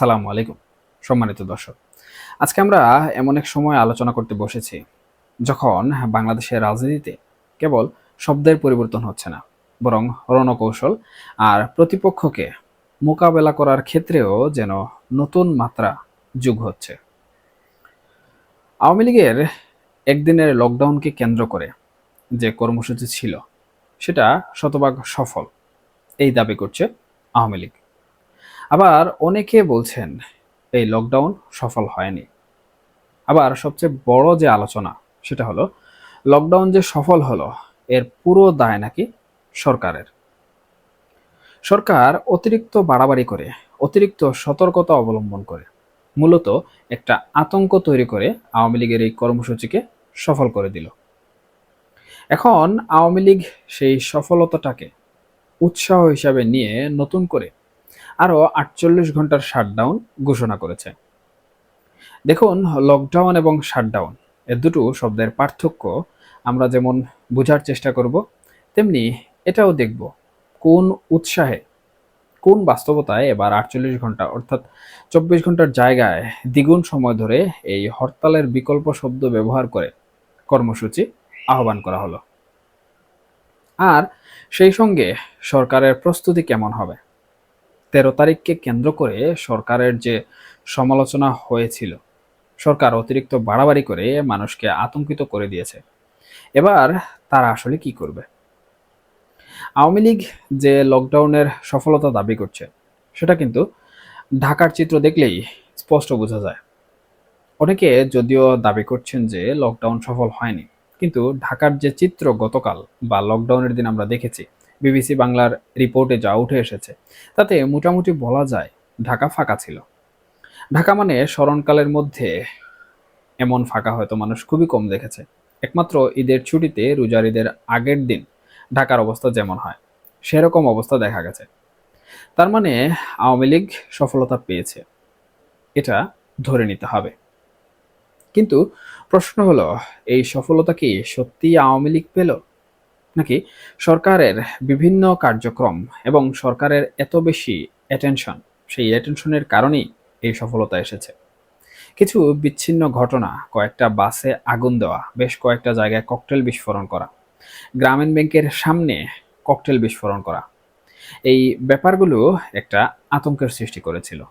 আসসালামু আলাইকুম, সম্মানিত দর্শক। আজকে আমরা এমন এক সময় আলোচনা করতে বসেছি, যখন বাংলাদেশের রাজনীতিতে কেবল শব্দের পরিবর্তন হচ্ছে না, বরং রণকৌশল আর প্রতিপক্ষকে মোকাবেলা করার ক্ষেত্রেও যেন নতুন মাত্রা যোগ হচ্ছে। আওয়ামী লীগের একদিনের লকডাউনকে কেন্দ্র করে যে কর্মসূচি ছিল, সেটা শতভাগ সফল, এই দাবি করছে আওয়ামী লীগ। আবার অনেকে বলছেন, এই লকডাউন সফল হয়নি। আবার সবচেয়ে বড় যে আলোচনা, সেটা হলো লকডাউন যে সফল হলো, এর পুরো দায় নাকি সরকারের? সরকার অতিরিক্ত বাড়াবাড়ি করে, অতিরিক্ত সতর্কতা অবলম্বন করে, মূলত একটা আতঙ্ক তৈরি করে আওয়ামী লীগের এই কর্মসূচিকে সফল করে দিল। এখন আওয়ামী লীগ সেই সফলতাটাকে উৎসাহ হিসাবে নিয়ে নতুন করে আরও আটচল্লিশ ঘণ্টার শাটডাউন ঘোষণা করেছে। দেখুন লকডাউন এবং শাটডাউন, এ দুটো শব্দের পার্থক্য আমরা যেমন বোঝার চেষ্টা করব, তেমনি এটাও দেখব কোন উৎসাহে, কোন বাস্তবতায় এবার আটচল্লিশ ঘণ্টা অর্থাৎ চব্বিশ ঘণ্টার জায়গায় দ্বিগুণ সময় ধরে এই হরতালের বিকল্প শব্দ ব্যবহার করে কর্মসূচি আহ্বান করা হলো। আর সেই সঙ্গে সরকারের প্রস্তুতি কেমন হবে? তেরো তারিখকে কেন্দ্র করে সরকারের যে সমালোচনা হয়েছিল, সরকার অতিরিক্ত বাড়াবাড়ি করে মানুষকে আতঙ্কিত করে দিয়েছে। এবার তারা আসলে কি করবে? আওয়ামী লীগ যে লকডাউনের সফলতা দাবি করছে, সেটা কিন্তু ঢাকার চিত্র দেখলেই স্পষ্ট বোঝা যায়। অনেকে যদিও দাবি করছেন যে লকডাউন সফল হয়নি, কিন্তু ঢাকার যে চিত্র গতকাল বা লকডাউনের দিন আমরা দেখেছি বিবিসি বাংলার রিপোর্টে যা উঠে এসেছে, তাতে মোটামুটি বলা যায় ঢাকা ফাঁকা ছিল। ঢাকা মানে স্মরণকালের মধ্যে এমন ফাঁকা হয়তো মানুষ খুবই কম দেখেছে। একমাত্র ঈদের ছুটিতে রোজার ঈদের আগের দিন ঢাকার অবস্থা যেমন হয়, সেরকম অবস্থা দেখা গেছে। তার মানে আওয়ামী লীগ সফলতা পেয়েছে, এটা ধরে নিতে হবে। কিন্তু প্রশ্ন হলো, এই সফলতা কি সত্যিই আওয়ামী লীগ পেল? নাকি? সরকারের বিভিন্ন কার্যক্রম এবং সরকারের এত বেশি অ্যাটেনশন সেই অ্যাটেনশনের কারণেই এই সফলতা এসেছে। কিছু বিচ্ছিন্ন ঘটনা, কয়েকটা বাসে আগুন দেওয়া, বেশ কয়েকটা জায়গায় ককটেল বিস্ফোরণ করা, গ্রামীণ ব্যাংকের সামনে ককটেল বিস্ফোরণ করা। এই ব্যাপারগুলো একটা আতঙ্কের সৃষ্টি করেছিল।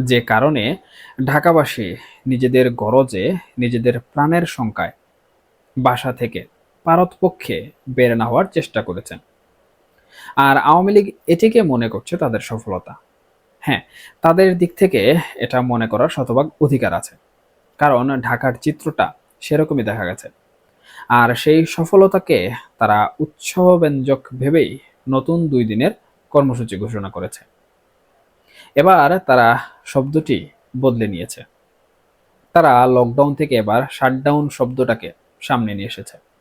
যে কারণে ঢাকাবাসী নিজেদের গরজে, নিজেদের প্রাণের শঙ্কায় বাসা থেকে পারতপক্ষে বের না হওয়ার চেষ্টা করেছেন। আর আওয়ামী লীগ এটিকে মনে করছে তাদের সফলতা। হ্যাঁ তাদের দিক থেকে এটা মনে করার শতভাগ অধিকার আছে। কারণ ঢাকার চিত্রটা সেরকমই দেখা গেছে। আর সেই সফলতাকে তারা উৎসবব্যঞ্জক ভেবেই নতুন দুই দিনের কর্মসূচি ঘোষণা করেছে। এবার তারা শব্দটি বদলে নিয়েছে। তারা লকডাউন থেকে এবার শাটডাউন শব্দটাকে সামনে নিয়ে এসেছে।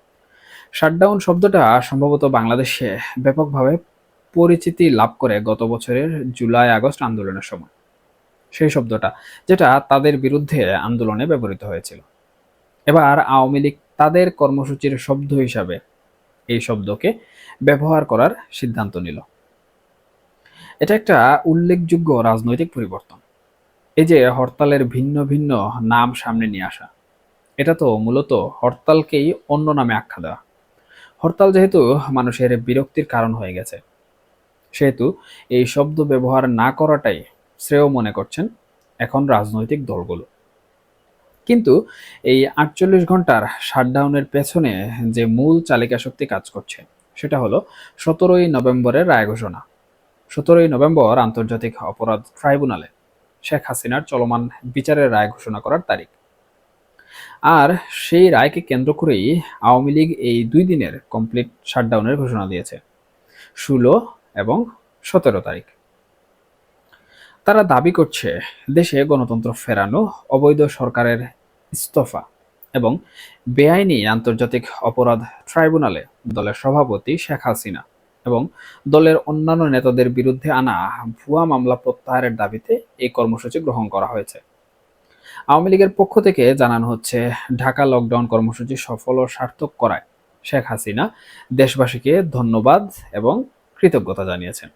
শাটডাউন শব্দটা সম্ভবত বাংলাদেশে ব্যাপকভাবে পরিচিতি লাভ করে গত বছরের জুলাই আগস্ট আন্দোলনের সময়। সেই শব্দটা, যেটা তাদের বিরুদ্ধে আন্দোলনে ব্যবহৃত হয়েছিল। এবার আওয়ামী লীগ তাদের কর্মসূচির শব্দ হিসাবে এই শব্দকে ব্যবহার করার সিদ্ধান্ত নিল। এটা একটা উল্লেখযোগ্য রাজনৈতিক পরিবর্তন। এই যে হরতালের ভিন্ন ভিন্ন নাম সামনে নিয়ে আসা, এটা তো মূলত হরতালকেই অন্য নামে আখ্যা দেওয়া। হরতাল যেহেতু মানুষের বিরক্তির কারণ হয়ে গেছে, সেহেতু এই শব্দ ব্যবহার না করাটাই শ্রেয় মনে করছেন এখন রাজনৈতিক দলগুলো। কিন্তু এই আটচল্লিশ ঘণ্টার শাটডাউনের পেছনে যে মূল চালিকা শক্তি কাজ করছে, সেটা হলো সতেরোই নভেম্বরের রায় ঘোষণা। সতেরোই নভেম্বর আন্তর্জাতিক অপরাধ ট্রাইব্যুনালে শেখ হাসিনার চলমান বিচারের রায় ঘোষণা করার তারিখ। আর সেই রায়কে কেন্দ্র করেই আওয়ামী লীগ এই দুই দিনের কমপ্লিট শাটডাউনের ঘোষণা দিয়েছে, ষোলো এবং সতেরো তারিখ। তারা দাবি করছে, দেশে গণতন্ত্র ফেরানো, অবৈধ সরকারের ইস্তফা এবং বেআইনি আন্তর্জাতিক অপরাধ ট্রাইব্যুনালে দলের সভাপতি শেখ হাসিনা এবং দলের অন্যান্য নেতাদের বিরুদ্ধে আনা ভুয়া মামলা প্রত্যাহারের দাবিতে এই কর্মসূচি গ্রহণ করা হয়েছে। আওয়ামী লীগের পক্ষ থেকে জানানো হচ্ছে, ঢাকা লকডাউন কর্মসূচি সফল ও সার্থক করায় শেখ হাসিনা। দেশবাসীকে ধন্যবাদ এবং কৃতজ্ঞতা জানিয়েছেন।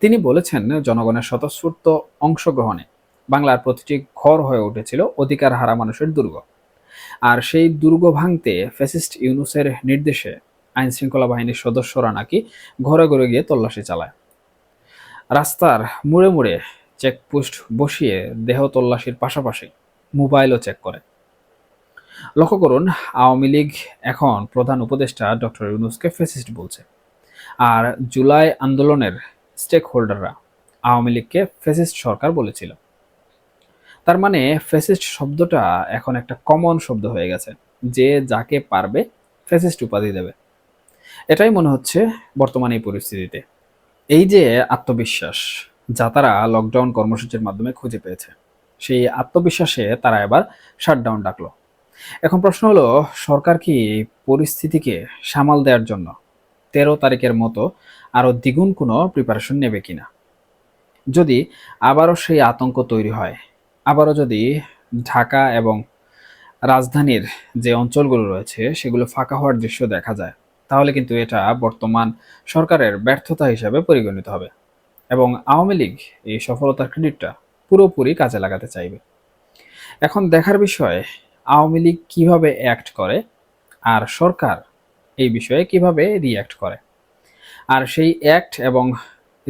তিনি বলেছেন, জনগণের স্বতঃস্ফূর্ত অংশগ্রহণে বাংলার প্রতিটি ঘর হয়ে উঠেছিল অধিকার হারা মানুষের দুর্গ। আর সেই দুর্গ ভাঙতে ফ্যাসিস্ট ইউনুসের নির্দেশে আইন শৃঙ্খলা বাহিনীর সদস্যরা নাকি ঘরে ঘরে গিয়ে তল্লাশি চালায়। রাস্তার মুড়ে মুড়ে চেকপোস্ট বসিয়ে দেহ তল্লাশির পাশাপাশি মোবাইলও চেক করে। লক্ষ্য করুন, আওয়ামী লীগ এখন প্রধান উপদেষ্টা ডক্টর ইউনুসকে ফেসিস্ট বলছে। আর জুলাই আন্দোলনের স্টেক হোল্ডাররা আওয়ামী লীগকে ফেসিস্ট সরকার বলেছিল। তার মানে ফেসিস্ট শব্দটা এখন একটা কমন শব্দ হয়ে গেছে। যে যাকে পারবে ফেসিস্ট উপাধি দেবে। এটাই মনে হচ্ছে বর্তমানে এই পরিস্থিতিতে। এই যে আত্মবিশ্বাস যা তারা লকডাউন কর্মসূচির মাধ্যমে খুঁজে পেয়েছে। সেই আত্মবিশ্বাসে তারা এবার শাটডাউন ডাকলো। এখন প্রশ্ন হলো, সরকার কি পরিস্থিতিকে সামাল দেওয়ার জন্য তেরো তারিখের মতো আরও দ্বিগুণ কোনো প্রিপারেশন নেবে কিনা? যদি আবারও সেই আতঙ্ক তৈরি হয়, আবারও যদি ঢাকা এবং রাজধানীর যে অঞ্চলগুলো রয়েছে সেগুলো ফাঁকা হওয়ার দৃশ্য দেখা যায়, তাহলে কিন্তু এটা বর্তমান সরকারের ব্যর্থতা হিসাবে পরিগণিত হবে। এবং আওয়ামী লীগ এই সফলতার ক্রেডিটটা পুরোপুরি কাজে লাগাতে চাইবে। এখন দেখার বিষয়, আওয়ামী লীগ কীভাবে অ্যাক্ট করে আর সরকার এই বিষয়ে কীভাবে রিয়্যাক্ট করে? আর সেই অ্যাক্ট এবং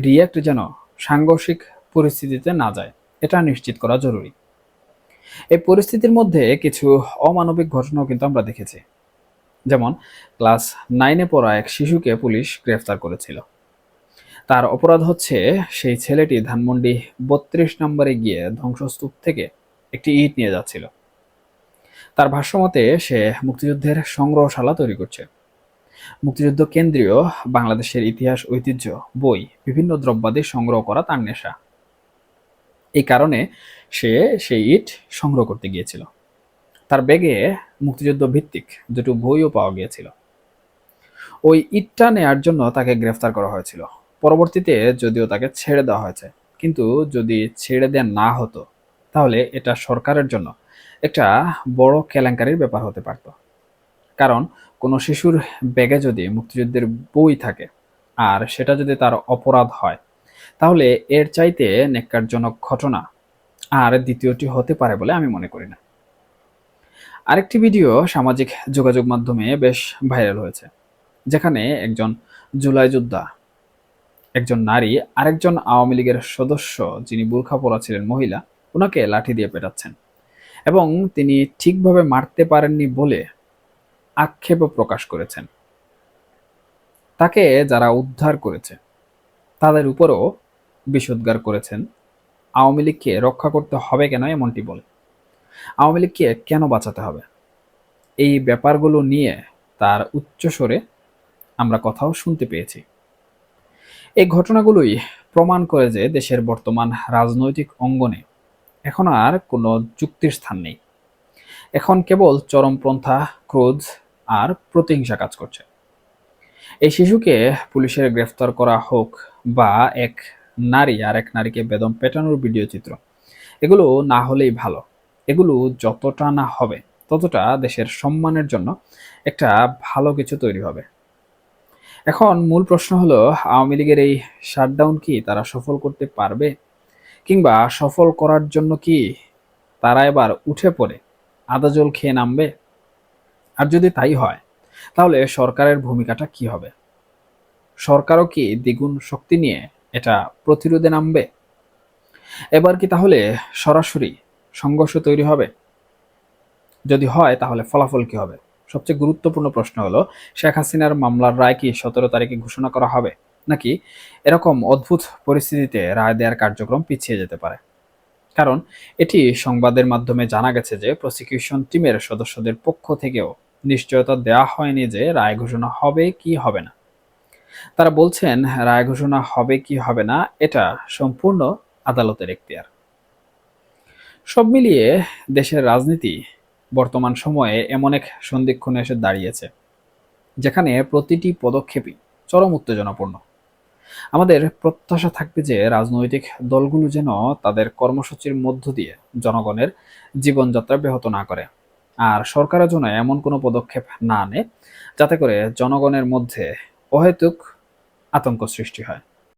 রিয়্যাক্ট যেন সাংঘর্ষিক পরিস্থিতিতে না যায়, এটা নিশ্চিত করা জরুরি। এই পরিস্থিতির মধ্যে কিছু অমানবিক ঘটনাও কিন্তু আমরা দেখেছি। যেমন ক্লাস নাইনে পড়া এক শিশুকে পুলিশ গ্রেফতার করেছিল। তার অপরাধ হচ্ছে সেই ছেলেটি ধানমন্ডি বত্রিশ নম্বরে গিয়ে ধ্বংসস্তূপ থেকে একটি ইট নিয়ে যাচ্ছিল। তার ভাষ্যমতে সে মুক্তিযুদ্ধের সংগ্রহশালা তৈরি করছে। মুক্তিযুদ্ধ কেন্দ্রীয় বাংলাদেশের ইতিহাস, ঐতিহ্য, বই, বিভিন্ন দ্রব্যাদি সংগ্রহ করা তার নেশা। এই কারণে সে সেই ইট সংগ্রহ করতে গিয়েছিল। তার ব্যাগে মুক্তিযুদ্ধ ভিত্তিক দুটো বইও পাওয়া গিয়েছিল। ওই ইটটা নেয়ার জন্য তাকে গ্রেফতার করা হয়েছিল। পরবর্তীতে যদিও তাকে ছেড়ে দেওয়া হয়েছে, কিন্তু যদি ছেড়ে দেওয়া না হতো, তাহলে এটা সরকারের জন্য একটা বড় কেলেঙ্কারির ব্যাপার হতে পারত। কারণ কোনো শিশুর ব্যাগে যদি মুক্তিযুদ্ধের বই থাকে আর সেটা যদি তার অপরাধ হয়, তাহলে এর চাইতে নেককারজনক ঘটনা আর দ্বিতীয়টি হতে পারে বলে আমি মনে করি না। আরেকটি ভিডিও সামাজিক যোগাযোগ মাধ্যমে বেশ ভাইরাল হয়েছে, যেখানে একজন জুলাই যোদ্ধা একজন নারী, আরেকজন আওয়ামী লীগের সদস্য যিনি বুরখা পরা ছিলেন, মহিলা ওনাকে লাঠি দিয়ে পেটাচ্ছেন। এবং তিনি ঠিকভাবে মারতে পারেননি বলে আক্ষেপও প্রকাশ করেছেন। তাকে যারা উদ্ধার করেছে, তাদের উপরও বিষোদ্গার করেছেন। আওয়ামী লীগকে রক্ষা করতে হবে কেন এমনটি বলে? আওয়ামী লীগকে কেন বাঁচাতে হবে? এই ব্যাপারগুলো নিয়ে তার উচ্চস্বরে আমরা কথাও শুনতে পেয়েছি। এই ঘটনাগুলোই প্রমাণ করে যে দেশের বর্তমান রাজনৈতিক অঙ্গনে এখন আর কোনো যুক্তির স্থান নেই। এখন কেবল চরমপন্থা ক্রোধ আর প্রতিহিংসা কাজ করছে। এই শিশুকে পুলিশের গ্রেফতার করা হোক বা এক নারী আর এক নারীকে বেদম পেটানোর ভিডিও চিত্র, এগুলো না হলেই ভালো। এগুলো যতটা না হবে, ততটা দেশের সম্মানের জন্য একটা ভালো কিছু তৈরি হবে। এখন মূল প্রশ্ন হলো, আওয়ামী লীগের এই শাটডাউন কি তারা সফল করতে পারবে? কিংবা সফল করার জন্য কি তারা এবার উঠে পড়ে, আদা জল খেয়ে নামবে? আর যদি তাই হয়, তাহলে সরকারের ভূমিকাটা কি হবে? সরকারও কি দ্বিগুণ শক্তি নিয়ে এটা প্রতিরোধে নামবে? এবার কি তাহলে সরাসরি সংঘর্ষ তৈরি হবে? যদি হয়, তাহলে ফলাফল কি হবে? সবচেয়ে গুরুত্বপূর্ণ প্রশ্ন হলো, শেখ হাসিনার মামলার রায় কি সতেরো তারিখে ঘোষণা করা হবে? নাকি এরকম অদ্ভুত পরিস্থিতিতে রায় দেওয়ার কার্যক্রম পিছিয়ে যেতে পারে? কারণ এটি সংবাদের মাধ্যমে জানা গেছে যে প্রসিকিউশন টিমের সদস্যদের পক্ষ থেকেও নিশ্চয়তা দেওয়া হয়নি যে রায় ঘোষণা হবে কি হবে না। তারা বলছেন, রায় ঘোষণা হবে কি হবে না, এটা সম্পূর্ণ আদালতের এখতিয়ার। সব মিলিয়ে দেশের রাজনীতি বর্তমান সময়ে এমন এক সন্ধিক্ষণে এসে দাঁড়িয়েছে, যেখানে প্রতিটি পদক্ষেপই চরম উত্তেজনাপূর্ণ। আমাদের প্রত্যাশা থাকবে যে রাজনৈতিক দলগুলো যেন তাদের কর্মসূচির মধ্য দিয়ে জনগণের জীবনযাত্রা ব্যাহত না করে, আর সরকারের জন্য এমন কোনো পদক্ষেপ না নেয় যাতে করে জনগণের মধ্যে অহেতুক আতঙ্ক সৃষ্টি হয়।